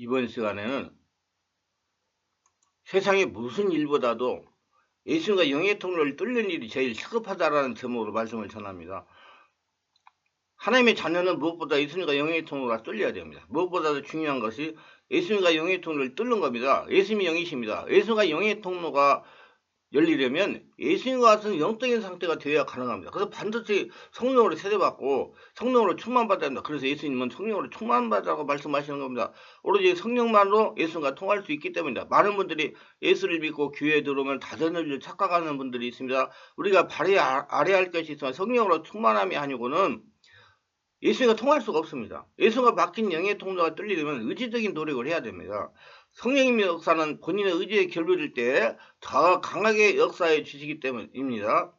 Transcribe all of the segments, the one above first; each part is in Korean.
이번 시간에는 세상에 무슨 일보다도 예수님과 영의 통로를 뚫는 일이 제일 시급하다라는 제목으로 말씀을 전합니다. 하나님의 자녀는 무엇보다 예수님과 영의 통로가 뚫려야 됩니다. 무엇보다도 중요한 것이 예수님과 영의 통로를 뚫는 겁니다. 예수님이 영이십니다. 예수님과 영의 통로가 열리려면 예수님과 같은 영적인 상태가 되어야 가능합니다. 그래서 반드시 성령으로 세대받고 성령으로 충만받아야 합니다. 그래서 예수님은 성령으로 충만받으라고 말씀하시는 겁니다. 오로지 성령만으로 예수님과 통할 수 있기 때문입니다. 많은 분들이 예수를 믿고 교회에 들어오면 다전을 착각하는 분들이 있습니다. 우리가 발에 아래 할 것이 있지만 성령으로 충만함이 아니고는 예수님과 통할 수가 없습니다. 예수가 막힌 영의 통로가 뚫리려면 의지적인 노력을 해야 됩니다. 성령님의 역사는 본인의 의지에 결부될 때 더 강하게 역사해 주시기 때문입니다.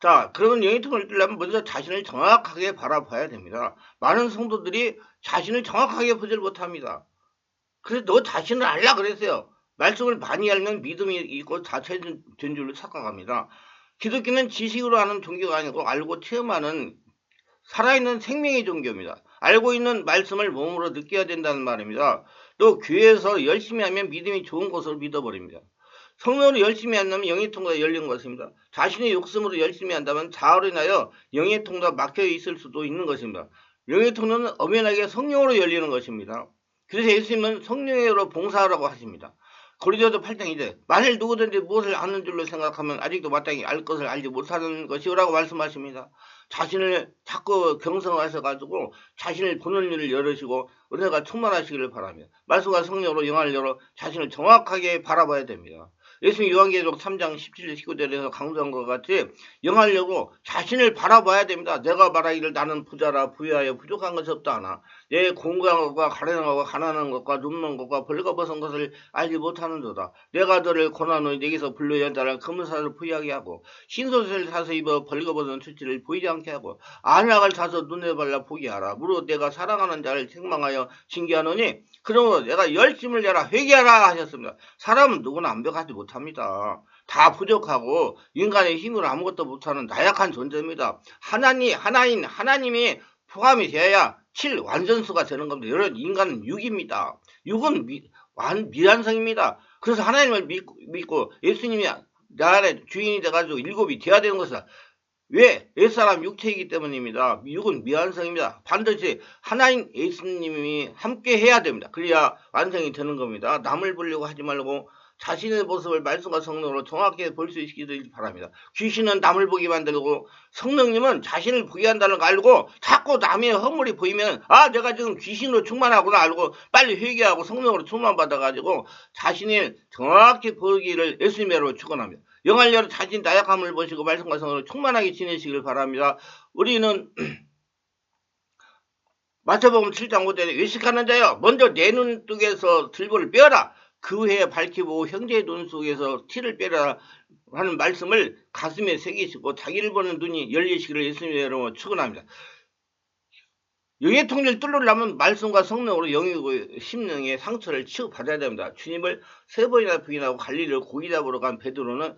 자, 그러면 영의 통로를 뚫려면 먼저 자신을 정확하게 바라봐야 됩니다. 많은 성도들이 자신을 정확하게 보질 못합니다. 그래서 너 자신을 알라 그랬어요. 말씀을 많이 알면 믿음이 있고 자체된 줄로 착각합니다. 기독교는 지식으로 하는 종교가 아니고 알고 체험하는 살아있는 생명의 종교입니다. 알고 있는 말씀을 몸으로 느껴야 된다는 말입니다. 또 교회에서 열심히 하면 믿음이 좋은 것으로 믿어버립니다. 성령으로 열심히 한다면 영의 통로가 열린 것입니다. 자신의 욕심으로 열심히 한다면 자아로 인하여 영의 통로가 막혀 있을 수도 있는 것입니다. 영의 통로는 엄연하게 성령으로 열리는 것입니다. 그래서 예수님은 성령으로 봉사하라고 하십니다. 고리도도 8장이제 만일 누구든지 무엇을 아는 줄로 생각하면 아직도 마땅히 알 것을 알지 못하는 것이오라고 말씀하십니다. 자신을 자꾸 경성하셔 가지고 자신을 보는 일을 열으시고 은혜가 충만하시기를 바라며 말씀과 성령으로 영화를 열어 자신을 정확하게 바라봐야 됩니다. 예수님 요한계시록 3장 17절 19절에서 강조한 것 같이 영하려고 자신을 바라봐야 됩니다. 내가 말하기를 나는 부자라 부유하여 부족한 것이 없다 하나 내 공부한 것과 가련한 것과 가난한 것과 눕는 것과 벌거벗은 것을 알지 못하는도다. 내가 너를 고난노니 내게서 불러야 한다는 금은사를 부유하게 하고 흰소옷을 사서 입어 벌거벗은 수치를 보이지 않게 하고 안약을 사서 눈에 발라 보게 하라. 무릇 내가 사랑하는 자를 책망하여 징계하노니 그러므로 내가 열심을 내라 회개하라 하셨습니다. 사람은 누구나 완벽하지 못합니다. 다 부족하고 인간의 힘으로 아무것도 못하는 나약한 존재입니다. 하나님, 하나님, 하나님이 포함이 되어야 7 완전수가 되는 겁니다. 여러분 인간은 6입니다. 6은 미, 완, 미완성입니다. 그래서 하나님을 믿고, 믿고 예수님이 나라의 주인이 돼가지고 일곱이 되어야 되는 것이다. 왜? 옛사람 육체이기 때문입니다. 육은 미완성입니다. 반드시 하나님 예수님이 함께 해야 됩니다. 그래야 완성이 되는 겁니다. 남을 보려고 하지 말고 자신의 모습을 말씀과 성령으로 정확하게 볼수 있기를 바랍니다. 귀신은 남을 보게 만들고 성령님은 자신을 보게 한다는 걸 알고 자꾸 남의 허물이 보이면 아 내가 지금 귀신으로 충만하구나 알고 빨리 회개하고 성령으로 충만받아가지고 자신이 정확히 보기를 예수님으로 축원합니다. 영알려로 자신 나약함을 보시고 말씀과 성령으로 충만하게 지내시기를 바랍니다. 우리는 마태복음 7장 5절에 외식하는 자여 먼저 내 눈뜨개에서 들보를 빼어라 그 해에 밝히고 형제의 눈 속에서 티를 빼라 하는 말씀을 가슴에 새기시고 자기를 보는 눈이 열리시기를 예수님의 이름으로 축원합니다. 영의 통일을 뚫으려면 말씀과 성령으로 영이고 심령의 상처를 치유받아야 됩니다. 주님을 세 번이나 부인하고 갈리를 고기 잡으러 간 베드로는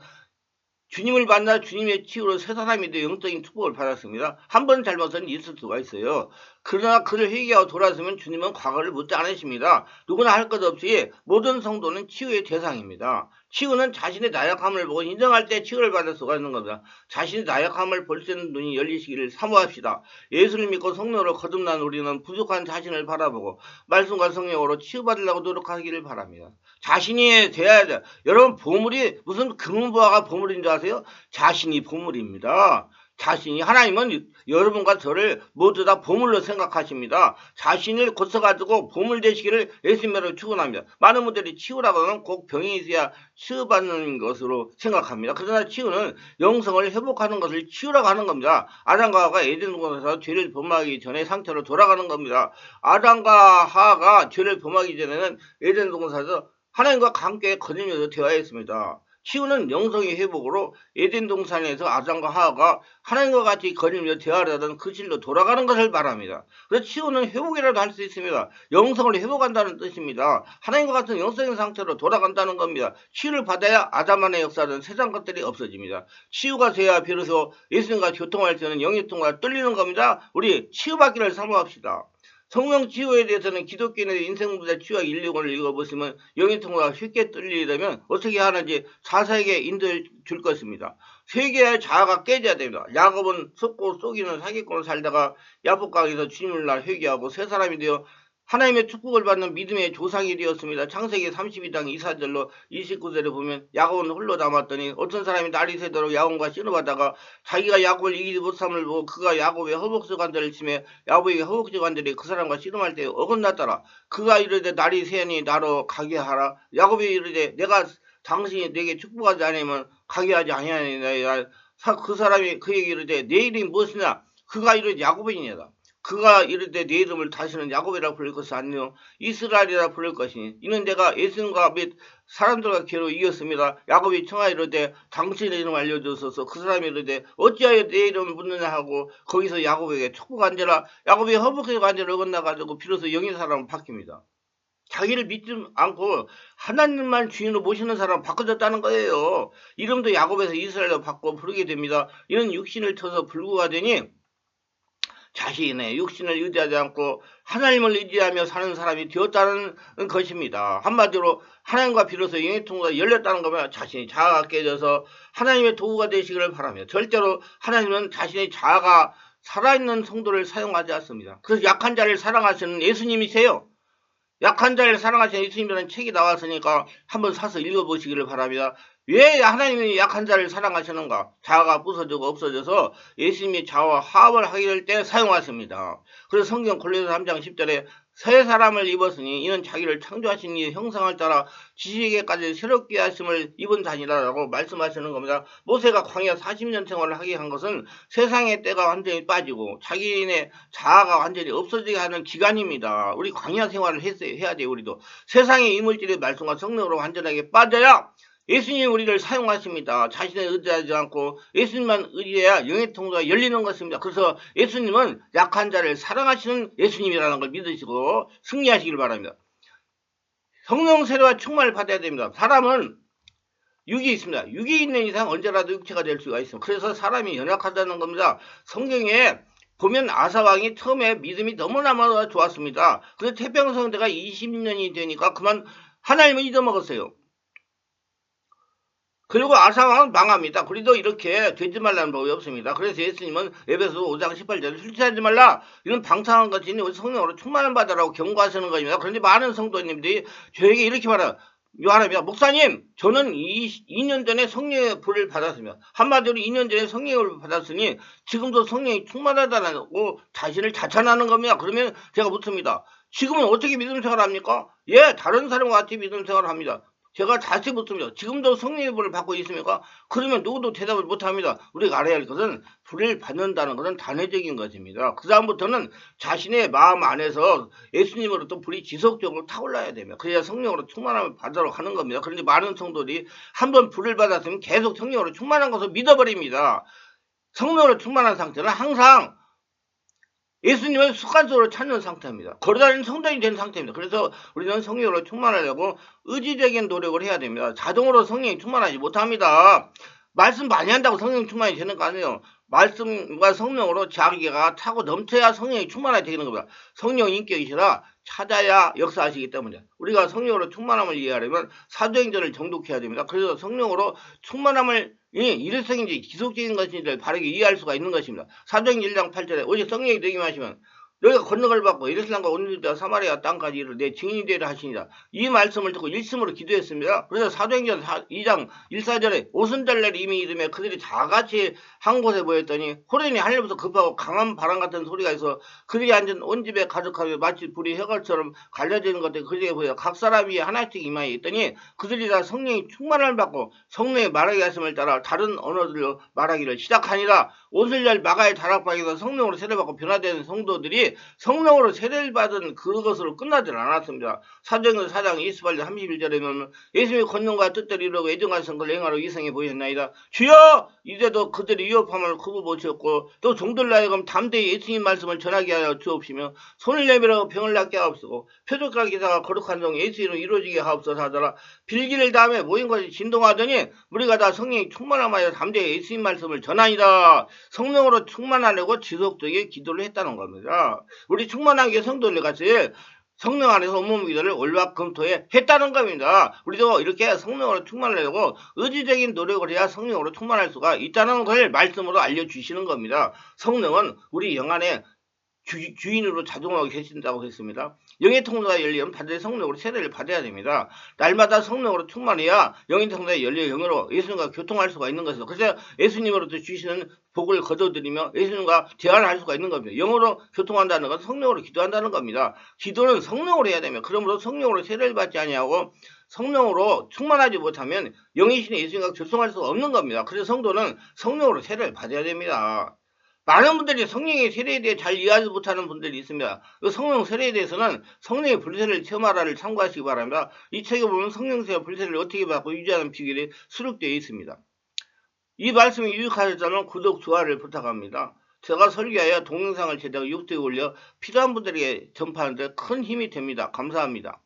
주님을 만나 주님의 치유로 새 사람이 되어 영적인 축복을 받았습니다. 한 번 잘못은 있을 수가 있어요. 그러나 그를 회개하고 돌아서면 주님은 과거를 묻지 않으십니다. 누구나 할 것 없이 모든 성도는 치유의 대상입니다. 치유는 자신의 나약함을 보고 인정할 때 치유를 받을 수가 있는 겁니다. 자신의 나약함을 볼 수 있는 눈이 열리시기를 사모합시다. 예수를 믿고 성령으로 거듭난 우리는 부족한 자신을 바라보고 말씀과 성령으로 치유받으려고 노력하기를 바랍니다. 자신이 돼야 돼. 여러분 보물이 무슨 금은보화가 보물인 줄 아세요? 자신이 보물입니다. 자신이 하나님은 여러분과 저를 모두 다 보물로 생각하십니다. 자신을 고쳐가지고 보물 되시기를 예수님으로 축원합니다. 많은 분들이 치유라고 하면 꼭 병이 있어야 치유받는 것으로 생각합니다. 그러나 치유는 영성을 회복하는 것을 치유라고 하는 겁니다. 아담과 하가 에덴 동산에서 죄를 범하기 전에 상태로 돌아가는 겁니다. 아담과 하가 죄를 범하기 전에는 에덴 동산에서 하나님과 함께 거듭면서 대화했습니다. 치우는 영성의 회복으로 에덴 동산에서 아담과 하와가 하나님과 같이 거리며 대화를 하던 그 실로 돌아가는 것을 말합니다. 그래서 치우는 회복이라도 할 수 있습니다. 영성을 회복한다는 뜻입니다. 하나님과 같은 영성의 상태로 돌아간다는 겁니다. 치유를 받아야 아담 안의 역사는 세상 것들이 없어집니다. 치유가 돼야 비로소 예수님과 교통할 수 있는 영의 통과 뚫리는 겁니다. 우리 치유받기를 사모합시다. 성령 치유에 대해서는 기독교인의 인생보다 치유와 인력을 읽어보시면 영인통로가 쉽게 뚫리려면 어떻게 하는지 자세하게 인도해 줄 것입니다. 세계의 자아가 깨져야 됩니다. 야곱은 속고 속이는 사기꾼을 살다가 야복강에서 주님을 날 회개하고 새 사람이 되어 하나님의 축복을 받는 믿음의 조상이 되었습니다. 창세기 32장 2사절로 29절에 보면 야곱은 홀로 남았더니 어떤 사람이 날이 새도록 야곱과 씨름하다가 자기가 야곱을 이기지 못함을 보고 그가 야곱의 허벅지 관절을 치매 야곱에게 허벅지 관절이 그 사람과 씨름할 때 어긋났더라. 그가 이르되 날이 새니 나로 가게 하라. 야곱이 이르되 내가 당신이 내게 축복하지 않으면 가게 하지 아니하니라. 그 사람이 그에게 이르되 내 이름이 무엇이냐? 그가 이르되 야곱이니라. 그가 이르되 내 이름을 다시는 야곱이라 부를 것이 아니요 이스라엘이라 부를 것이니 이는 내가 예수님과 및 사람들과 괴로 이겼습니다. 야곱이 청하 이르되 당신의 이름 알려주소서 그 사람이 이르되 어찌하여 내 이름을 묻느냐 하고 거기서 야곱에게 촉구간지라 야곱이 허벅지 관절을 어긋나가지고 비로소 영의 사람은 바뀝니다. 자기를 믿지 않고 하나님만 주인으로 모시는 사람 바꿔졌다는 거예요. 이름도 야곱에서 이스라엘로 바꿔 부르게 됩니다. 이는 육신을 쳐서 불구가 되니 자신의 육신을 의지하지 않고 하나님을 의지하며 사는 사람이 되었다는 것입니다. 한마디로 하나님과 비로소 영의 통로가 열렸다는 거면 자신이 자아가 깨져서 하나님의 도구가 되시기를 바라며 절대로 하나님은 자신의 자아가 살아있는 성도를 사용하지 않습니다. 그래서 약한 자를 사랑하시는 예수님이세요. 약한 자를 사랑하시는 예수님이라는 책이 나왔으니까 한번 사서 읽어보시기를 바랍니다. 왜 하나님이 약한 자를 사랑하시는가? 자아가 부서지고 없어져서 예수님이 자아와 화합을 하게 될때 사용하십니다. 그래서 성경 골로새 3장 10절에 새 사람을 입었으니 이는 자기를 창조하신 이의 형상을 따라 지식에까지 새롭게 하심을 입은 자니라라고 말씀하시는 겁니다. 모세가 광야 40년 생활을 하게 한 것은 세상의 때가 완전히 빠지고 자기네 자아가 완전히 없어지게 하는 기간입니다. 우리 광야 생활을 했어요. 해야 돼요. 우리도 세상의 이물질의 말씀과 성령으로 완전하게 빠져야 예수님 우리를 사용하십니다. 자신을 의지하지 않고 예수님만 의지해야 영의 통로가 열리는 것입니다. 그래서 예수님은 약한 자를 사랑하시는 예수님이라는 걸 믿으시고 승리하시길 바랍니다. 성령 세례와 충만을 받아야 됩니다. 사람은 육이 있습니다. 육이 있는 이상 언제라도 육체가 될 수가 있습니다. 그래서 사람이 연약하다는 겁니다. 성경에 보면 아사왕이 처음에 믿음이 너무나마 좋았습니다. 그래서 태평성대가 20년이 되니까 그만 하나님을 잊어먹었어요. 그리고 아사왕은 망합니다. 그래도 이렇게 되지 말라는 법이 없습니다. 그래서 예수님은 에베소 5장 18절에 술 취하지 말라 이런 방탕한 것이 니 성령으로 충만을 받으라고 경고하시는 것입니다. 그런데 많은 성도님들이 저에게 이렇게 말해요. 요한합니다. 목사님, 저는 2년 전에 성령의 불을 받았으며 한마디로 2년 전에 성령의 불을 받았으니 지금도 성령이 충만하다고 자신을 자찬하는 겁니다. 그러면 제가 묻습니다. 지금은 어떻게 믿음 생활을 합니까? 예, 다른 사람과 같이 믿음 생활을 합니다. 제가 다시 묻습니다. 지금도 불을 받고 있습니까? 그러면 누구도 대답을 못합니다. 우리가 알아야 할 것은 불을 받는다는 것은 단회적인 것입니다. 그 다음부터는 자신의 마음 안에서 예수님으로부터 불이 지속적으로 타올라야 됩니다. 그래야 성령으로 충만함을 받도록 하는 겁니다. 그런데 많은 성도들이 한번 불을 받았으면 계속 성령으로 충만한 것을 믿어버립니다. 성령으로 충만한 상태는 항상 예수님을 습관적으로 찾는 상태입니다. 걸어다니는 성전이 된 상태입니다. 그래서 우리는 성령으로 충만하려고 의지적인 노력을 해야 됩니다. 자동으로 성령이 충만하지 못합니다. 말씀 많이 한다고 성령 충만이 되는 거 아니에요. 말씀과 성령으로 자기가 차고 넘쳐야 성령이 충만하게 되는 겁니다. 성령 인격이시라 찾아야 역사하시기 때문에 우리가 성령으로 충만함을 이해하려면 사도행전을 정독해야 됩니다. 그래서 성령으로 충만함을 일회성인지 지속적인 것인지를 바르게 이해할 수가 있는 것입니다. 사도행전 1장 8절에 오직 성령이 되기만 하시면 너희가 건너을 받고 예루살렘과 온유다 사마리아 땅까지 이르 내 증인이 되리라 하시니라. 이 말씀을 듣고 일심으로 기도했습니다. 그래서 사도행전 2장 1사절에 오순절날 이미 이름에 그들이 다 같이 한 곳에 모였더니 호련이 하늘부터 급하고 강한 바람 같은 소리가 있어 그들이 앉은 온 집에 가득하며 마치 불이 해갈처럼 갈려지는 것들 그들에게 보여 각 사람 위에 하나씩 이마에 있더니 그들이 다 성령이 충만을 받고 성령의 말하게 하심을 따라 다른 언어들로 말하기를 시작하니라 오순절 마가의 다락방에서 성령으로 세례받고 변화되는 성도들이 성령으로 세례를 받은 그것으로 끝나질 않았습니다. 사도행전 4장 28절 31절에 보면 예수님의 권능과 뜻대로 이루고 애정과 성걸 행하러 이성해 보였나이다. 주여 이제도 그들이 위협함을 구부 못했고 또 종들 나여금 담대히 예수님 말씀을 전하게 하여 주옵시며 손을 내밀어 병을 낫게 하옵시고 표적과 기사가 거룩한 종 예수 이름 이루어지게 하옵소서 하더라. 빌기를 다음에 모인 것이 진동하더니 우리가 다 성령이 충만함하여 담대히 예수님 말씀을 전하니라. 성령으로 충만하려고 지속적인 기도를 했다는 겁니다. 우리 충만하게 성도들 같이 성령 안에서 온몸 기도를 월화 금토에 했다는 겁니다. 우리도 이렇게 성령으로 충만하려고 의지적인 노력을 해야 성령으로 충만할 수가 있다는 걸 말씀으로 알려주시는 겁니다. 성령은 우리 영 안에 주, 주인으로 자동하고 계신다고 했습니다. 영의 통로가 열리면 반드시 성령으로 세례를 받아야 됩니다. 날마다 성령으로 충만해야 영의 통로가 열려 영으로 예수님과 교통할 수가 있는 것이죠. 그래서 예수님으로부터 주시는 복을 거둬들이며 예수님과 대화를 할 수가 있는 겁니다. 영으로 교통한다는 것은 성령으로 기도한다는 겁니다. 기도는 성령으로 해야 되며 그러므로 성령으로 세례를 받지 아니하고 성령으로 충만하지 못하면 영의 신의 예수님과 교통할 수가 없는 겁니다. 그래서 성도는 성령으로 세례를 받아야 됩니다. 많은 분들이 성령의 세례에 대해 잘 이해하지 못하는 분들이 있습니다. 그 성령 세례에 대해서는 성령의 불세를 체험하라를 참고하시기 바랍니다. 이 책에 보면 성령 세례 불세를 어떻게 받고 유지하는 비결이 수록되어 있습니다. 이 말씀이 유익하셨다면 구독, 좋아요를 부탁합니다. 제가 설교하여 동영상을 제작 유튜브에 올려 필요한 분들에게 전파하는 데 큰 힘이 됩니다. 감사합니다.